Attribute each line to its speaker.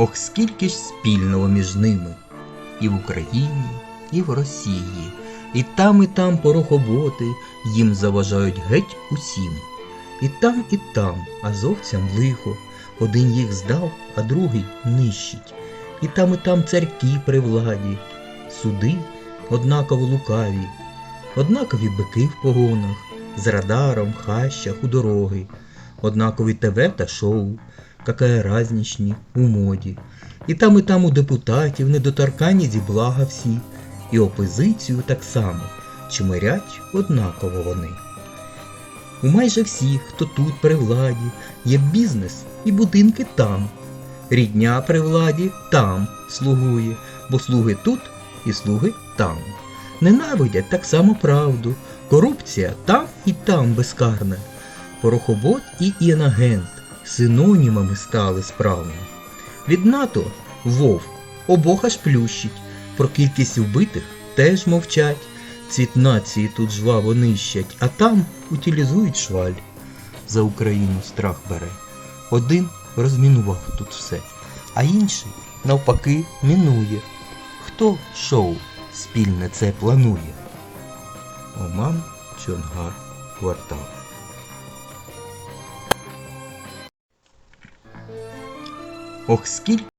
Speaker 1: Ох, скільки ж спільного між ними. І в Україні, і в Росії, і там, і там порохоботи їм заважають геть усім. І там, і там азовцям лихо, один їх здав, а другий нищить. І там, і там царьки при владі, суди однаково лукаві, однакові бики в погонах, з радаром, хащах, у дороги, однакові ТВ та шоу, какая разнічні у моді. І там, і там у депутатів недоторкані зі блага всі, і опозицію так само, чмирять однаково вони. У майже всіх, хто тут при владі, є бізнес і будинки там. Рідня при владі там слугує, бо слуги тут і слуги там. Ненавидять так само правду, корупція там і там безкарна. Порохобот і інагент синонімами стали справно. Від НАТО вовк обох аж плющить, про кількість вбитих теж мовчать. Цвіт нації тут жваво нищать, а там утилізують шваль. За Україну страх бере. Один розмінував тут все, а інший навпаки мінує. Хто шоу спільне це планує? Оман Чонгар квартал. Ох, скільки